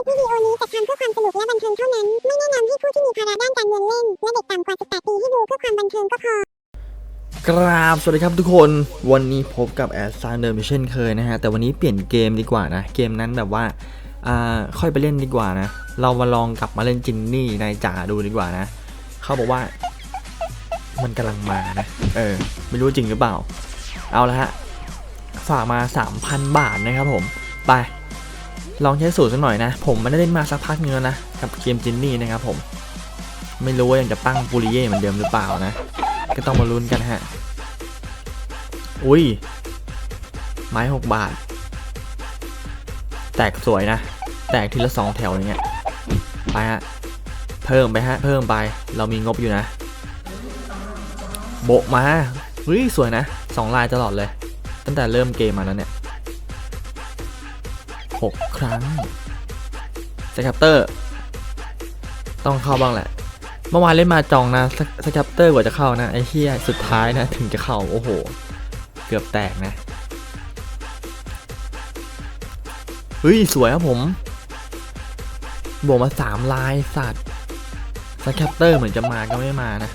ลิปวิดีโอนี้จัดทำเพื่อความสนุกและบันเทิงเท่านั้น ไม่แนะนำให้ผู้ที่มีภาระด้านการเงินเล่น และเด็กต่ำกว่า 18 ปีให้ดูเพื่อความบันเทิงก็พอกราบสวัสดีครับทุกคนวันนี้พบกับแอดซานเดิมเช่นเคยนะฮะ แต่วันนี้เปลี่ยนเกมดีกว่านะ เกมนั้นแบบว่าอ่าค่อยไปเล่นดีกว่านะ เรามาลองกลับมาเล่นจินนี่นายจ๋าดูดีกว่านะ เขาบอกว่า มันกำลังมานะ เออ ไม่รู้จริงหรือเปล่า เอาละฮะ ฝากมา 3,000 บาทนะครับผม ไป ลองใช้สูตรสักหน่อยนะ ผมไม่ได้เล่นมาสักพักนึงแล้วนะ กับเกมจินนี่นะครับผม ไม่รู้ว่ายังจะปั้งปูริเย่เหมือนเดิมหรือเปล่านะ ก็ต้องมาลุ้นกันฮะ อุ้ย ไม้หกบาท แตกสวยนะ แตกทีละสองแถวอย่างเงี้ย ไปฮะ เพิ่มไปฮะ เพิ่มไป เรามีงบอยู่นะ โบมาเฮ้ยสวยนะสองลายตลอดเลย ตั้งแต่เริ่มเกมมาแล้วเนี่ย หกครั้งสแคปเตอร์ ต้องเข้าบ้างแหละ เมื่อวานเล่นมาจองนะสแคปเตอร์กว่าจะเข้านะ ไอ้เหี้ยสุดท้ายนะ ถึงจะเข้า โอ้โห เกือบแตกนะ เฮ้ย สวยครับผม บวกมาสามลายสัตว์สแคปเตอร์เหมือนจะมาก็ไม่มานะ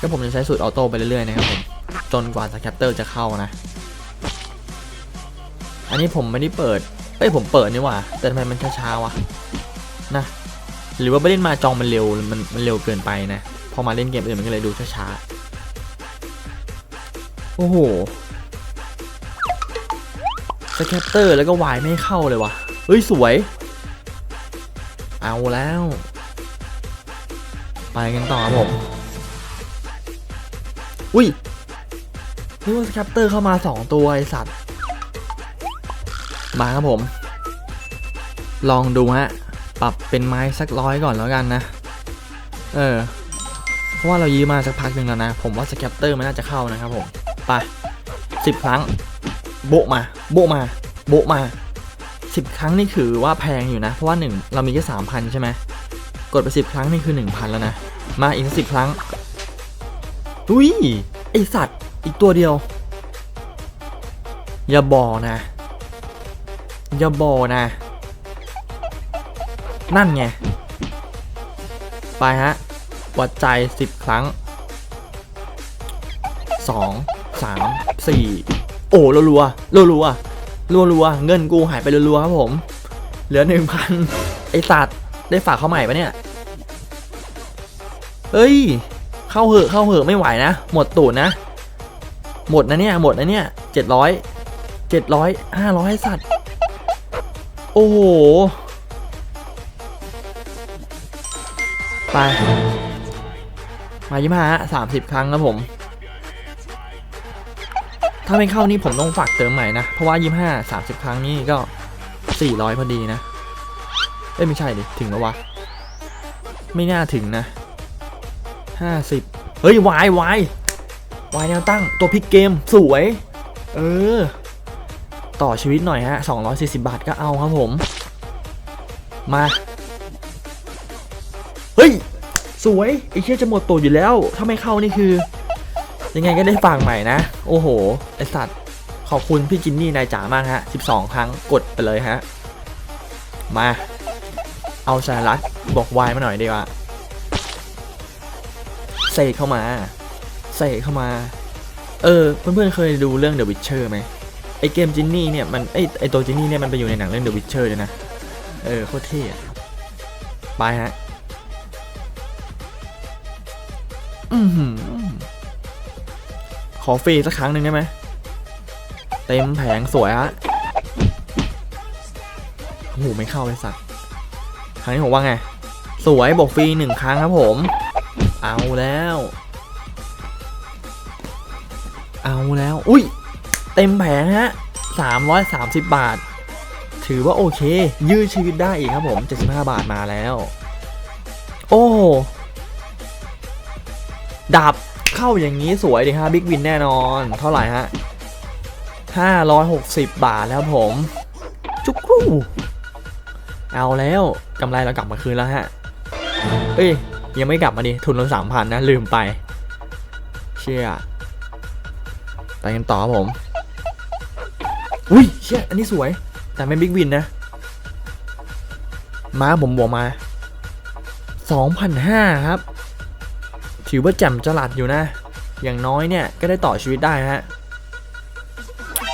ก็ผมจะใช้สูตรออโต้ไปเรื่อยๆนะครับผม จนกว่าสแคปเตอร์จะเข้านะ อันนี้ผมไม่ได้เปิดเอ้ยผมเปิดนี่ว่าแต่ทำไมมันช้าๆวะนะหรือว่าไปเล่นมาจองมันเร็วมันมันเร็วเกินไปนะพอมาเล่นเกมอื่นมันก็เลยดูช้าๆโอ้โหสแคปเตอร์แล้วก็วายไม่เข้าเลยวะเฮ้ยสวย เอาแล้ว ไปกันต่อผมอุ้ยนี่ว่าสแคปเตอร์เข้ามา 2 ตัวไอสัตว์ มาครับผม ลองดูฮะ ปรับเป็นไม้สักร้อยก่อนแล้วกันนะ เออ เพราะว่าเรายื้อมาสักพักหนึ่งแล้วนะ ผมว่าสแคปเตอร์มันน่าจะเข้านะครับผม ไปสิบครั้ง โบมา โบมา โบมาสิบครั้งนี่คือว่าแพงอยู่นะ เพราะว่าหนึ่งเรามีแค่สามพันใช่ไหม กดไปสิบครั้งนี่คือหนึ่งพันแล้วนะ มาอีกสิบครั้ง อุ้ยไอสัตว์อีกตัวเดียว อย่าบอกนะ อย่าบอกนะ นั่นไง ไปฮะ วัดใจ 10 ครั้ง 2 3 4 โอ้รัวๆรัวๆรัวเงินกูหายไปรัวๆครับผม เหลือ 1,000 ไอสัตว์ได้ฝากเขาใหม่ปะเนี่ย เฮ้ย เข้าเหอะเข้าเหอะไม่ไหวนะ หมดตูดนะ หมดนะเนี่ย หมดนะเนี่ยเจ็ดร้อยเจ็ดร้อยห้าร้อยสัตว์ โอ้โห ไป มายี่ห้าสามสิบครั้งครับผม ถ้าไม่เข้านี่ผมต้องฝากเติมใหม่นะ เพราะว่ายี่ห้าสามสิบครั้งนี่ก็สี่ร้อยพอดีนะ เอ้ยไม่ใช่ดิถึงแล้ววะ ไม่น่าถึงนะห้าสิบเฮ้ยวายวายวายแนวตั้งตัวพลิกเกมสวย เออ ต่อชีวิตหน่อยฮะ 240 บาทก็เอาครับผม มา เฮ้ย สวยไอ้เชี่ยจะหมดตัวอยู่แล้ว ถ้าไม่เข้านี่คือ ยังไงก็ได้ฟังใหม่นะ โอ้โห ไอสัตว์ ขอบคุณพี่จินนี่นายจ๋ามากฮะ 12 ครั้งกดไปเลยฮะ มา เอาสาระบอกวายมาหน่อยดีกว่าเสกเข้ามาเสกเข้ามา เออ เพื่อนๆเคยดูเรื่อง The Witcher ไหม ไอเกมจินนี่เนี่ยมันไอไอตัวจินนี่เนี่ยมันไปอยู่ในหนังเรื่อง The Witcher เลยนะ เออโคตรเท่อะไปฮะอือหือขอฟรีสักครั้งหนึ่งได้ไหมเต็มแผงสวยฮะโอ้โหไม่เข้าเลยสัตว์ครั้งนี้ผมว่าไง สวยบอกฟรีหนึ่งครั้งครับผม เอาแล้ว เอาแล้ว อุ้ย เต็มแผงฮะ 330 บาท ถือว่าโอเค ยืดชีวิตได้อีกครับผม 75 บาทมาแล้ว โอ้ดับเข้าอย่างนี้สวยดีฮะบิ๊กวินแน่นอน เท่าไหร่ฮะ 560 บาทแล้วผม จุกครูเอาแล้วกำไรเรากลับมาคืนแล้วฮะ เอ้ย ยังไม่กลับมาดิทุนเราสามพันนะ ลืมไป เชี่ยไปกันต่อครับผม อุ้ยเชี่ยอันนี้สวย แต่ไม่บิ๊กวินนะ ม้าผมบวกมาสองพันห้าครับ ถือว่าแจ่มจลัดอยู่นะ อย่างน้อยเนี่ยก็ได้ต่อชีวิตได้ฮะ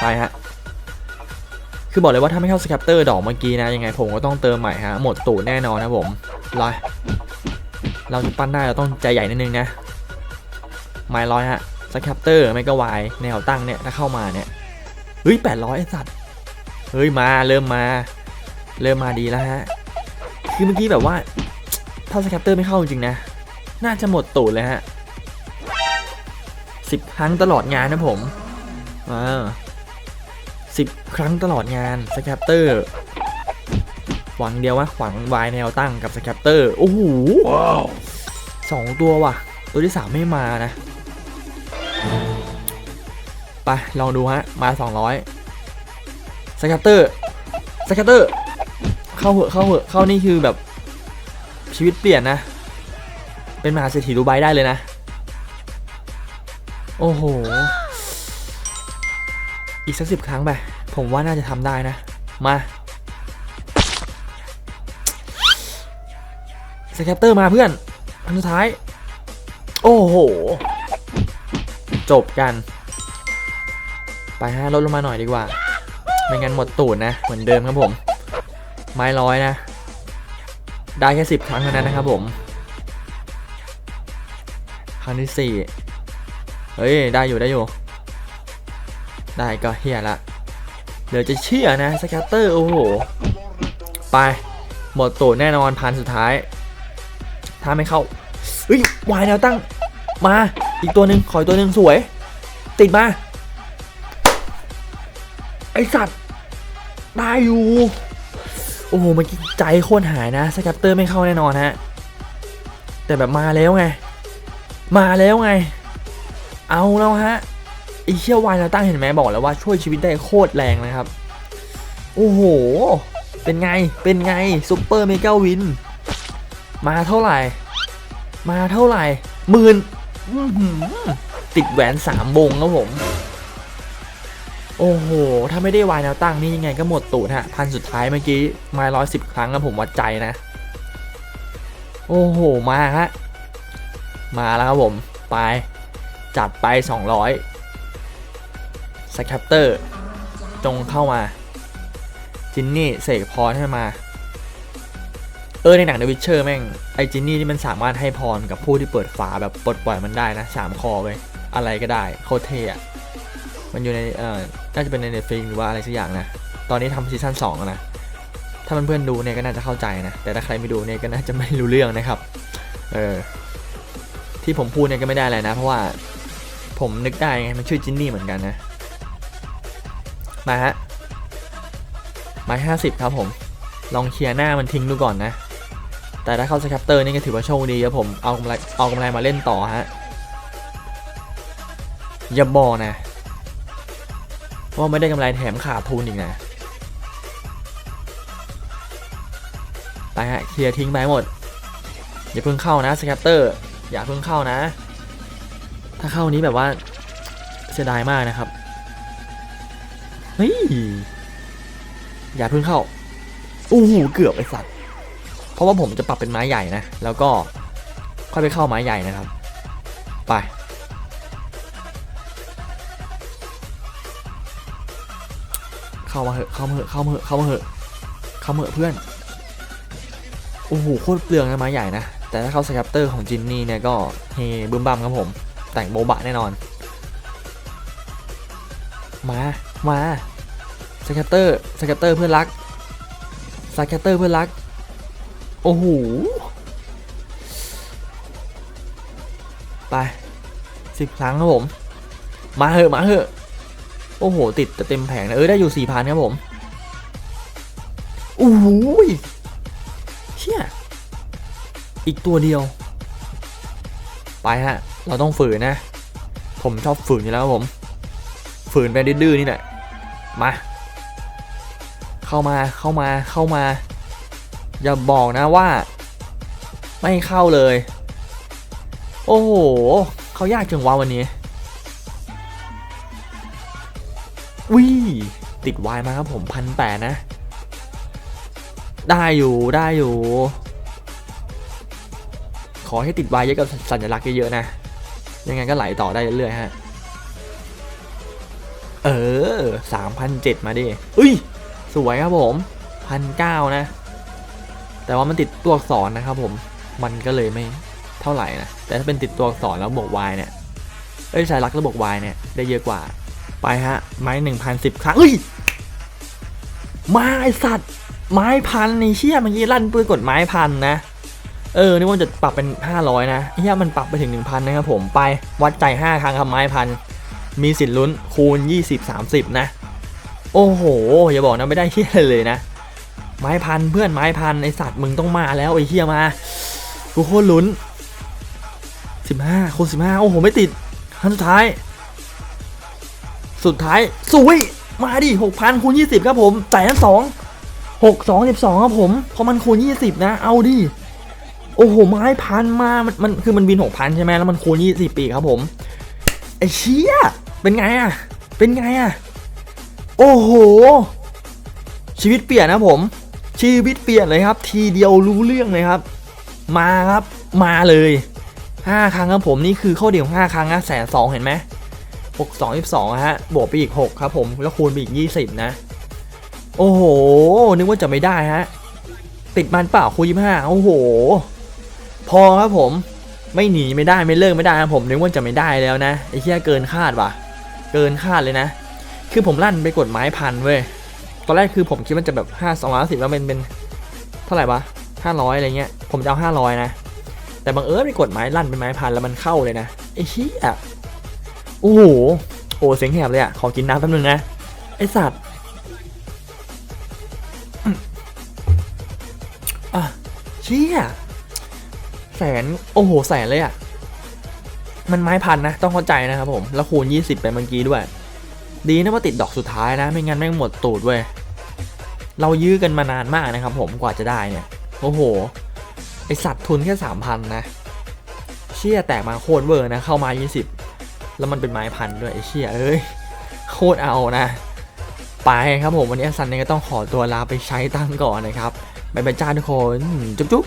ไปฮะ คือบอกเลยว่าถ้าไม่เข้าสแคปเตอร์ดอกเมื่อกี้นะ ยังไงผมก็ต้องเติมใหม่ฮะ หมดตูดแน่นอนนะผมลอยเราจะปั้นได้เราต้องใจใหญ่นิดนึงนะ ไม้ร้อยฮะสแคปเตอร์ไม่ก็วายแนวตั้งเนี่ยถ้าเข้ามาเนี่ย เฮ้ยแปดร้อยไอ้สัตว์เฮ้ยมาเริ่มมา เริ่มมาดีแล้วฮะคือเมื่อกี้แบบว่า ถ้าสแคปเตอร์ไม่เข้าจริงๆนะ น่าจะหมดตูดเลยฮะสิบครั้งตลอดงานนะผมอ่าสิบครั้งตลอดงานสแคปเตอร์หวังเดียววะหวังวายแนวตั้งกับสแคปเตอร์โอ้โหสองตัวว่ะ ตัวที่สามไม่มานะ ไป ลองดูฮะ มา 200สแคปเตอร์สแคปเตอร์ เข้าเหอะเข้าเหอะเข้านี่คือแบบชีวิตเปลี่ยนนะ เป็นมหาเศรษฐีดูไบได้เลยนะ โอ้โห อีกสักสิบครั้งไป ผมว่าน่าจะทำได้นะ มาสแคปเตอร์มาเพื่อน อันสุดท้าย โอ้โห จบกัน ไปฮะลดลงมาหน่อยดีกว่า ไม่งั้นหมดตูดนะ เหมือนเดิมครับผม ไม้ร้อยนะ ได้แค่สิบครั้งเท่านั้นนะครับผม ครั้งที่สี่เฮ้ย ได้อยู่ได้อยู่ ได้ก็เฮียละเหลือจะเชื่อนะสแคตเตอร์โอ้โห ไป หมดตูดแน่นอนพันสุดท้าย ถ้าไม่เข้าเฮ้ยวายแนวตั้งมาอีกตัวหนึ่งขออีกตัวหนึ่งสวย ติดมา สัตว์ได้อยู่ โอ้โหมื่อกี้ใจโคตรหายนะสแคปเตอร์ไม่เข้าแน่นอนฮะ แต่แบบมาแล้วไง มาแล้วไง เอาแล้วฮะไอเชี่ยววายเราตั้งเห็นไหมบอกแล้วว่าช่วยชีวิตได้โคตรแรงนะครับ โอ้โห เป็นไง เป็นไงซุปเปอร์เมกาวิน มาเท่าไหร่ มาเท่าไหร่หมื่นติดแหวนสามวงครับผม โอ้โห ถ้าไม่ได้วายแนวตั้งนี่ยังไงก็หมดตูดฮะ พันสุดท้ายเมื่อกี้มาร้อยสิบครั้งแล้วผมวัดใจนะ โอ้โห มาฮะ มาแล้วครับผม ไป จัดไป 200สแคปเตอร์ จงเข้ามา จินนี่เสกพรให้มา เออ ในหนัง The Witcher แม่ง ไอจินนี่นี่มันสามารถให้พรกับผู้ที่เปิดฝาแบบปลดปล่อยมันได้นะสามคอไว้ยอะไรก็ได้โคตรเท่อะ มันอยู่ในเอ่อน่าจะเป็นใน Netflix หรือว่าอะไรสักอย่างนะ ตอนนี้ทำซีซั่น2แล้วนะ ถ้าเพื่อนๆดูเนี่ยก็น่าจะเข้าใจนะ แต่ถ้าใครไม่ดูเนี่ยก็น่าจะไม่รู้เรื่องนะครับ เออ ที่ผมพูดเนี่ยก็ไม่ได้อะไรนะ เพราะว่าผมนึกได้ไง มันชื่อจินนี่เหมือนกันนะ มาฮะไม้ห้าสิบครับผม ลองเคลียร์หน้ามันทิ้งดูก่อนนะ แต่ถ้าเข้าสแคปเตอร์นี่ก็ถือว่าโชคดีครับผม เอากำไรเอากำไรมาเล่นต่อฮะ อย่าบอกนะ ว่าไม่ได้กำไรแถมขาดทุนอีกนะไปฮะเคลียร์ทิ้งไม้หมด อย่าเพิ่งเข้านะสแคปเตอร์อย่าเพิ่งเข้านะ ถ้าเข้านี้แบบว่าเสียดายมากนะครับเฮ้ยอย่าเพิ่งเข้าอู้หูเกือบไอสัตว์เพราะว่าผมจะปรับเป็นไม้ใหญ่นะ แล้วก็ค่อยไปเข้าไม้ใหญ่นะครับ ไป เข้ามาเหอะเข้ามาเหอะเข้ามาเหอะเข้ามาเหอะเข้ามาเหอะเพื่อนโอ้โหโคตรเปลืองนะไม้ใหญ่นะแต่ถ้าเข้าสแคปเตอร์ของจินนี่เนี่ยก็เฮบึ้มบัมครับผมแต่งโบบะแน่นอน มามาสแคปเตอร์สแคปเตอร์เพื่อนรักสแคปเตอร์เพื่อนรักโอ้โหไปสิบครั้งครับผม มาเหอะมาเหอะ โอ้โห ติดแต่เต็มแผงนะเออได้อยู่สี่พันครับผมโอ้โหเชี่ยอีกตัวเดียว ไปฮะ เราต้องฝืนนะ ผมชอบฝืนอยู่แล้วครับผม ฝืนไปดื้อๆนี่แหละ มา เข้ามาเข้ามาเข้ามา อย่าบอกนะว่า ไม่เข้าเลย โอ้โห เขายากจังวะวันนี้ วิติดวายมาครับผมพันแปดนะ ได้อยู่ได้อยู่ ขอให้ติดวายเยอะกับสัญลักษณ์เยอะๆนะ ยังไงก็ไหลต่อได้เรื่อยๆฮะ เออสามพันเจ็ดมาดิอุ้ย สวยครับผมพันเก้านะ แต่ว่ามันติดตัวอักษรนะครับผม มันก็เลยไม่เท่าไหร่นะ แต่ถ้าเป็นติดตัวอักษรแล้วบวก y เนี่ย เอ้ยสายลักษณ์แล้วบวก y เนี่ย ได้เยอะกว่า ไปฮะ ไม้หนึ่งพันสิบครั้งเฮ้ยมาไอสัตว์ ไม้พันนี่เชี่ยเมื่อกี้ลั่นปืนกดไม้พันนะ เออนึกว่าจะปรับเป็น 500 นะเฮียมันปรับไปถึง 1,000 นะครับผมไปวัดใจ 5 ครั้งครับไม้พันมีสิทธิ์ลุ้นคูณ 20 30 นะ โอ้โห อย่าบอกนะไม่ได้เฮียเลยนะ ไม้พันเพื่อนไม้พันไอสัตว์มึงต้องมาแล้วไอเฮียมากูโคตรลุ้น 15คูณ15 โอ้โห ไม่ติดครั้งสุดท้าย สุดท้ายสวยมาดิ6,000คูณ20 ครับผมจ่ายนั้น2 6 2 12ครับผมเพราะมันคูณ20นะ เอาดิโอ้โหไม้พันมามันมันคือมันบิน6,000ใช่ไหมแล้วมันคูณ20ปีครับผมไอ้เชี่ยเป็นไงอะเป็นไงอะโอ้โห ชีวิตเปลี่ยนนะผม ชีวิตเปลี่ยนเลยครับ ทีเดียวรู้เรื่องเลยครับ มาครับมาเลย5ครั้งครับผมนี่คือข้อเดียว5ครั้งนะแสนสองเห็นไหม 622ฮะบวกไปอีก 6 ครับผม แล้วคูณไปอีก 20 นะ โอ้โห นึกว่าจะไม่ได้ฮะ ติดมันเปล่าคูณ25 โอ้โห พอครับผม ไม่หนีไม่ได้ไม่เลิกไม่ได้ครับผม นึกว่าจะไม่ได้แล้วนะ ไอ้เหี้ยเกินคาดว่ะ เกินคาดเลยนะ คือผมลั่นไปกดไม้พันเว้ย ตอนแรกคือผมคิดว่าจะแบบห้าสองร้อยสิบแล้วเป็นเป็นเท่าไหร่วะห้าร้อะไรเงี้ย ผมจะเอาห้าร้อยนะ แต่บังเอิญไปกดไม้ลั่นเป็นไม้พันแล้วมันเข้าเลยนะไอ้เหี้ย โอ้โหโอ้เสียงแหบเลยอะขอกินน้ำแป๊บนึงนะ ไอสัตว์อืมอะเชี่ยแสน โอ้โห แสนเลยอะ่ะมันไม้พันนะ ต้องเข้าใจนะครับผม แล้วคูณ 20 ไปเมื่อกี้ด้วย ดีนะว่าติดดอกสุดท้ายนะ ไม่งั้นแม่งหมดตูดเว้ย เรายื้อกันมานานมากนะครับผม กว่าจะได้เนี่ย โอ้โห ไอสัตว์ทุนแค่ 3,000 นะ เชี่ยแตกมาโคตรเวอร์นะ เข้ามา 20 แล้วมันเป็นไม้พันด้วยไอ้เชี่ยเอ้ยโคตรเอานะไปครับผมวันนี้ซันเนี่ยก็ต้องขอตัวลาไปใช้ตั้งก่อนนะครับบ๊ายบายจ้าทุกคน จุ๊บจุ๊บ